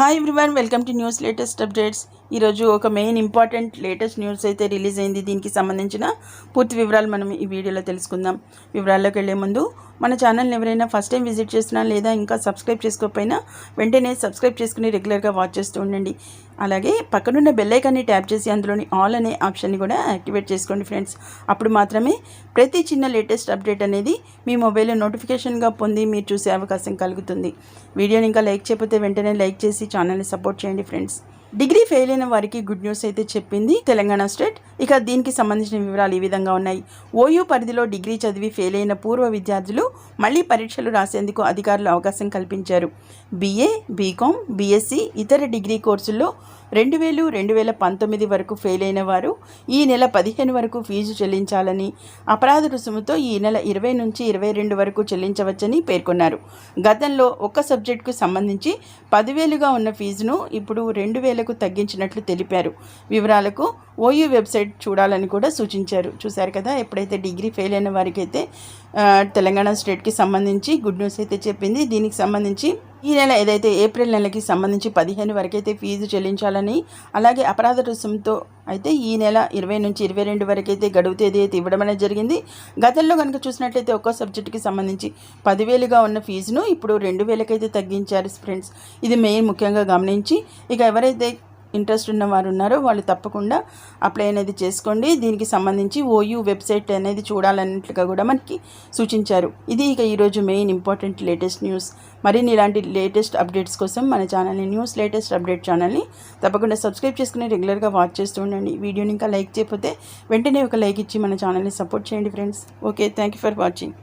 Hi everyone welcome to news latest updates ఈరోజు ఒక main important latest news అయితే release అయింది. దీనికి సంబంధించిన పూర్తి వివరాలు మనం ఈ వీడియోలో తెలుసుకుందాం. వివరాల్లోకి వెళ్ళే ముందు మన ఛానల్ని ఎవరైనా ఫస్ట్ టైం విజిట్ చేసినా లేదా ఇంకా సబ్స్క్రైబ్ చేసుకోకపోయినా వెంటనే సబ్స్క్రైబ్ చేసుకుని రెగ్యులర్గా వాచ్ చేస్తూ ఉండండి. అలాగే పక్కనున్న బెల్లైకాన్ని ట్యాప్ చేసి అందులోని ఆల్ అనే ఆప్షన్ని కూడా యాక్టివేట్ చేసుకోండి ఫ్రెండ్స్ అప్పుడు మాత్రమే ప్రతి చిన్న లేటెస్ట్ అప్డేట్ అనేది మీ మొబైల్లో నోటిఫికేషన్గా పొంది మీరు చూసే అవకాశం కలుగుతుంది. వీడియోని ఇంకా లైక్ చేయకపోతే వెంటనే లైక్ చేసి ఛానల్ని సపోర్ట్ చేయండి ఫ్రెండ్స్ డిగ్రీ ఫెయిల్ అయిన వారికి గుడ్ న్యూస్ అయితే చెప్పింది తెలంగాణ స్టేట్. ఇక దీనికి సంబంధించిన వివరాలు ఈ విధంగా ఉన్నాయి. ఓయూ పరిధిలో డిగ్రీ చదివి ఫెయిల్ అయిన పూర్వ విద్యార్థులు మళ్ళీ పరీక్షలు రాసేందుకు అధికారులు అవకాశం కల్పించారు. బీఏ బీకామ్ బీఎస్సీ ఇతర డిగ్రీ కోర్సుల్లో రెండు వేలు రెండు వేల పంతొమ్మిది వరకు ఫెయిల్ అయిన వారు ఈ నెల పదిహేను వరకు ఫీజు చెల్లించాలని అపరాధ రుసుముతో ఈ నెల ఇరవై నుంచి ఇరవై రెండు వరకు చెల్లించవచ్చని పేర్కొన్నారు. గతంలో ఒక్క సబ్జెక్టుకు సంబంధించి పదివేలుగా ఉన్న ఫీజును ఇప్పుడు రెండు వేలకు తగ్గించినట్లు తెలిపారు. వివరాలకు ఓయూ వెబ్సైట్ చూడాలని కూడా సూచించారు. చూశారు కదా ఎప్పుడైతే డిగ్రీ ఫెయిల్ అయిన వారికైతే తెలంగాణ స్టేట్కి సంబంధించి గుడ్ న్యూస్ అయితే చెప్పింది. దీనికి సంబంధించి ఈ నెల ఏదైతే ఏప్రిల్ నెలకి సంబంధించి పదిహేను వరకైతే ఫీజు చెల్లించాలని అలాగే అపరాధ రుసుముతో అయితే ఈ నెల ఇరవై నుంచి ఇరవై రెండు వరకు అయితే గడువు తేదీ అయితే ఇవ్వడం అనేది జరిగింది. గతంలో కనుక చూసినట్లయితే ఒక్కో సబ్జెక్టుకి సంబంధించి పదివేలుగా ఉన్న ఫీజును ఇప్పుడు రెండు వేలకైతే తగ్గించారు ఫ్రెండ్స్. ఇది మెయిన్ ముఖ్యంగా గమనించి ఇక ఎవరైతే ఇంట్రెస్ట్ ఉన్నవారు ఉన్నారో వాళ్ళు తప్పకుండా అప్లై అనేది చేసుకోండి. దీనికి సంబంధించి ఓయూ వెబ్సైట్ అనేది చూడాలన్నట్లుగా కూడా మనకి సూచించారు. ఇది ఇక ఈరోజు మెయిన్ ఇంపార్టెంట్ లేటెస్ట్ న్యూస్. మరిన్ని ఇలాంటి లేటెస్ట్ అప్డేట్స్ కోసం మన ఛానల్ని న్యూస్ లేటెస్ట్ అప్డేట్ ఛానల్ని తప్పకుండా సబ్స్క్రైబ్ చేసుకుని రెగ్యులర్గా వాచ్ చేస్తూ ఉండండి. వీడియోని ఇంకా లైక్ చేయకపోతే వెంటనే ఒక లైక్ ఇచ్చి మన ఛానల్ని సపోర్ట్ చేయండి friends. Okay thank you for watching.